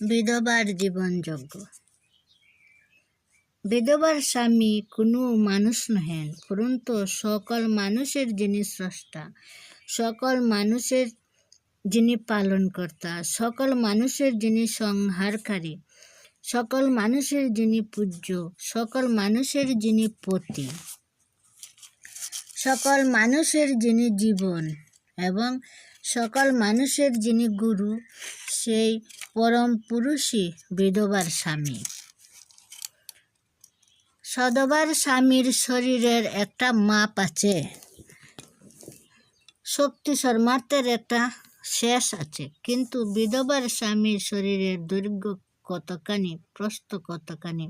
বিধবার জীবনযজ্ঞ বিধবার স্বামী কোনো মানুষ নহেন, পরন্তু সকল মানুষের যিনি স্রষ্টা, সকল মানুষের যিনি পালনকর্তা, সকল মানুষের যিনি সংহারকারী, সকল মানুষের যিনি পূজ্য, সকল মানুষের যিনি পতি, সকল মানুষের যিনি জীবন এবং সকল মানুষের যিনি গুরু, সেই পরম পুরুষই বিধবার স্বামী। সদবার স্বামীর শরীরের একটা মাপ আছে। শক্তি সর্মার্থের একটা শেষ আছে। কিন্তু বিধবার স্বামীর শরীরের দৈর্ঘ্য কতখানি, প্রস্থ কতখানি,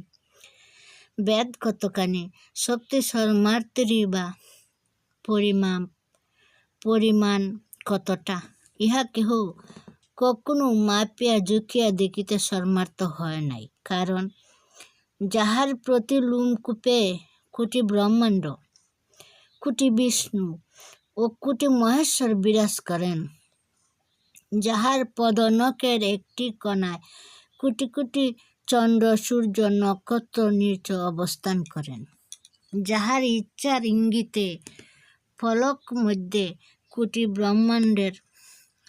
বেদ কতখানি, শক্তি সর্মার্থেরই বা পরিমাপ, পরিমাণ কতটা? ইহা কেহ কখনো মাপিয়া জুকিয়া দেখিতে সর্মার্থ হয় নাই। কারণ যাহার প্রতি লুমকূপে কোটি ব্রহ্মাণ্ড, কোটি বিষ্ণু ও কোটি মহেশ্বর বিরাজ করেন, যাহার পদনকের একটি কণায় কোটি কোটি চন্দ্র, সূর্য, নক্ষত্র নির্চ অবস্থান করেন। যাহার ইচ্ছার ইঙ্গিতে ফলক মধ্যে কোটি ব্রহ্মাণ্ডের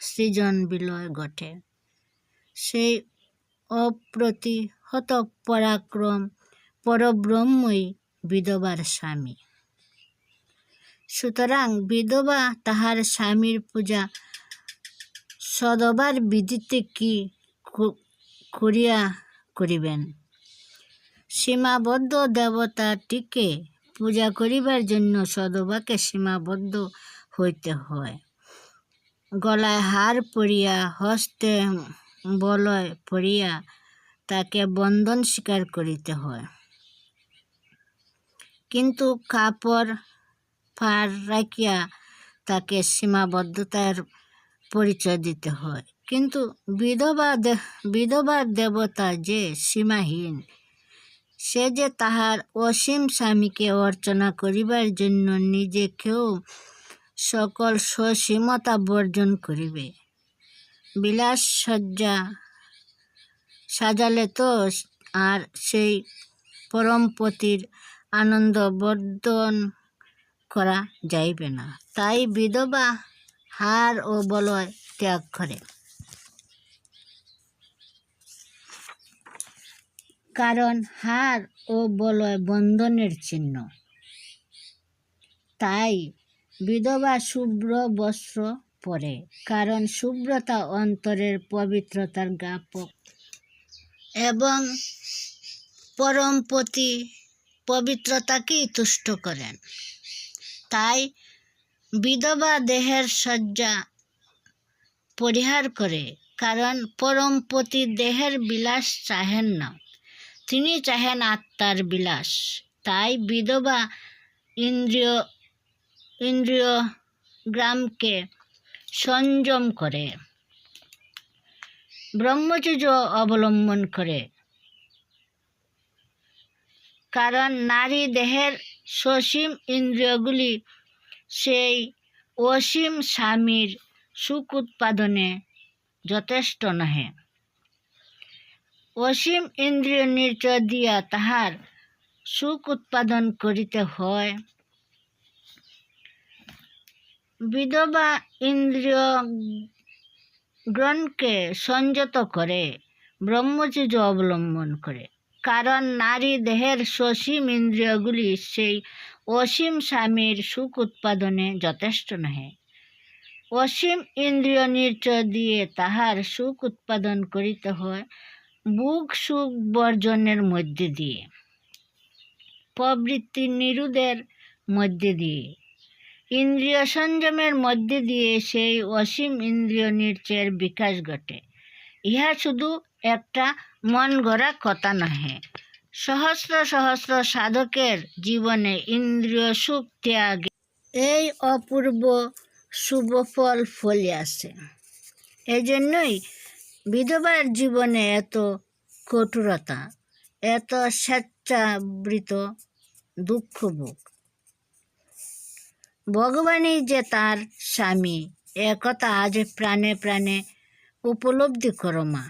সৃজন বিলয় ঘটে। সেই অপ্রতিহত পরাক্রম পরব্রহ্মই বিধবার স্বামী। সুতরাং বিধবা তাহার স্বামীর পূজা সদবার বিধিতে কি করিয়া করিবেন? সীমাবদ্ধ দেবতাটিকে পূজা করিবার জন্য সদবাকে সীমাবদ্ধ হইতে হয়। গলায় হার পরিয়া, হস্তে বলয় পরিয়া তাকে বন্ধন স্বীকার করিতে হয়। কিন্তু কাপড় ফার রাখিয়া তাকে সীমাবদ্ধতার পরিচয় দিতে হয়। কিন্তু বিধবা বিধবার দেবতা যে সীমাহীন, সে যে তাহার অসীম স্বামীকে অর্চনা করিবার জন্য নিজেকেও সকল সসীমতা বর্জন করিবে। বিলাস সজ্জা সাজালে তো আর সেই পরমপতির আনন্দ বর্ধন করা যাইবে না। তাই বিধবা হার ও বলয় ত্যাগ করে। কারণ হার ও বলয় বন্ধনের চিহ্ন। তাই বিধবা শুভ্র বস্ত্র পরে, কারণ শুভ্রতা অন্তরের পবিত্রতার জ্ঞাপক এবং পরমপতি পবিত্রতাকেই তুষ্ট করেন। তাই বিধবা দেহের সজ্জা পরিহার করে, কারণ পরমপতি দেহের বিলাস চাহেন না। তিনি চাহেন আত্মার বিলাস। তাই বিধবা ইন্দ্রিয় ইন্দ্রিয় গ্রামকে সংযম করে। ব্রহ্মচর্য অবলম্বন করে। কারণ নারী দেহের সসীম ইন্দ্রিয়গুলি সেই অসীম স্বামীর সুখ উৎপাদনে যথেষ্ট নহে। অসীম ইন্দ্রিয় নির্চয় দিয়া তাহার সুখ উৎপাদন করিতে হয়। বিধবা ইন্দ্রিয় গ্রহণকে সংযত করে, ব্রহ্মচর্য অবলম্বন করে। কারণ নারী দেহের সসীম ইন্দ্রিয়গুলি সেই অসীম স্বামীর সুখ উৎপাদনে যথেষ্ট নহে। অসীম ইন্দ্রিয় নির্চয় দিয়ে তাহার সুখ উৎপাদন করিতে হয় বুক সুখ বর্জনের মধ্যে দিয়ে, প্রবৃত্তি নিরুদের মধ্যে দিয়ে। ইন্দ্রিয় সংযমের মধ্যে দিয়ে সেই অসীম ইন্দ্রিয় নির্চয়ের বিকাশ ঘটে। ইহা শুধু একটা মন গড়া কথা নহে। সহস্র সহস্র সাধকের জীবনে ইন্দ্রিয় সুখ ত্যাগে এই অপূর্ব শুভ ফল ফলিয়াছে এই জন্যই বিধবার জীবনে এত কঠোরতা, এত স্বেচ্ছাবৃত দুঃখ ভোগ ভগবানই যে তার স্বামী একথা আজ প্রাণে প্রাণে উপলব্ধি করো মা।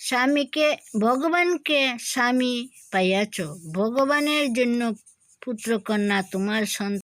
স্বামীকে, ভগবানকে স্বামী পাইয়াছ। ভগবানের জন্য পুত্রকন্যা তোমার সন্তান